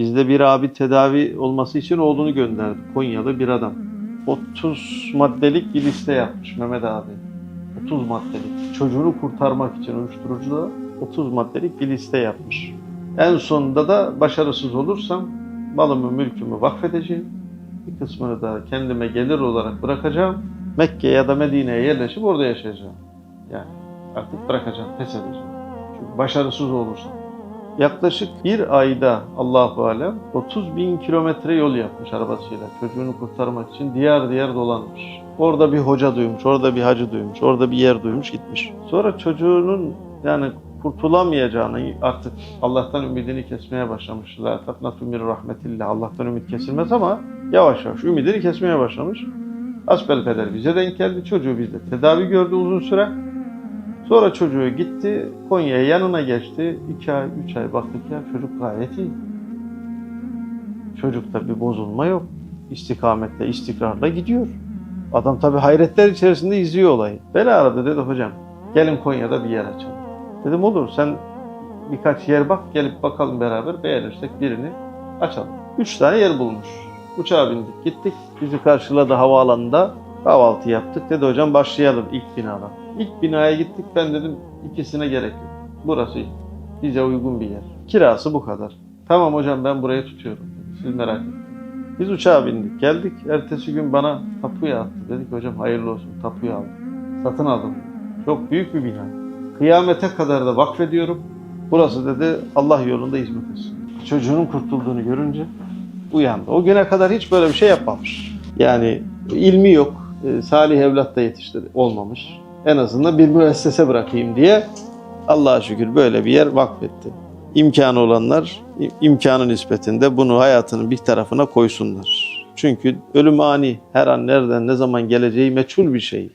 Bizde bir abi tedavi olması için oğlunu gönderdi. Konyalı bir adam. 30 maddelik bir liste yapmış Mehmet abi. 30 maddelik. Çocuğunu kurtarmak için uyuşturucuda 30 maddelik bir liste yapmış. En sonunda da başarısız olursam malımı mülkümü vakfedeceğim. Bir kısmını da kendime gelir olarak bırakacağım. Mekke ya da Medine'ye yerleşip orada yaşayacağım. Yani artık bırakacağım, pes edeceğim. Çünkü başarısız olursam. Yaklaşık bir ayda Allahu Alem 30 bin kilometre yol yapmış arabasıyla çocuğunu kurtarmak için diyar diyar dolanmış. Orada bir hoca duymuş, orada bir hacı duymuş, orada bir yer duymuş gitmiş. Sonra çocuğunun yani kurtulamayacağını artık Allah'tan ümidini kesmeye başlamış. La taknatu min rahmetillah. Allah'tan ümit kesilmez ama yavaş yavaş ümidini kesmeye başlamış. Asbelkader bize denk geldi. Çocuğu bizde tedavi gördü uzun süre. Sonra çocuğu gitti, Konya'ya yanına geçti. İki ay, üç ay baktık ya çocuk gayet iyi. Çocukta bir bozulma yok. İstikametle, istikrarla gidiyor. Adam tabii hayretler içerisinde izliyor olayı. Beni aradı dedi hocam gelin Konya'da bir yer açalım. Dedim olur sen birkaç yer bak gelip bakalım beraber beğenirsek birini açalım. Üç tane yer bulmuş. Uçağa bindik gittik. Bizi karşıladı havaalanında. Kahvaltı yaptık. Dedi hocam başlayalım ilk binadan. İlk binaya gittik ben dedim ikisine gerek yok. Burası bize uygun bir yer. Kirası bu kadar. Tamam hocam ben burayı tutuyorum. dedi. Siz merak etmeyin. Biz uçağa bindik geldik. Ertesi gün bana tapuya attı. Dedik hocam hayırlı olsun tapuyu aldım. Satın aldım. Çok büyük bir bina. Kıyamete kadar da vakfediyorum. Burası dedi Allah yolunda hizmet etsin. Çocuğunun kurtulduğunu görünce uyandı. O güne kadar hiç böyle bir şey yapmamış. Yani ilmi yok. E, Salih evlat da yetiştirdi. Olmamış. En azından bir müessese bırakayım diye Allah'a şükür böyle bir yer vakfetti. İmkanı olanlar im- imkanı nispetinde bunu hayatının bir tarafına koysunlar. Çünkü ölüm ani, her an nereden ne zaman geleceği meçhul bir şey.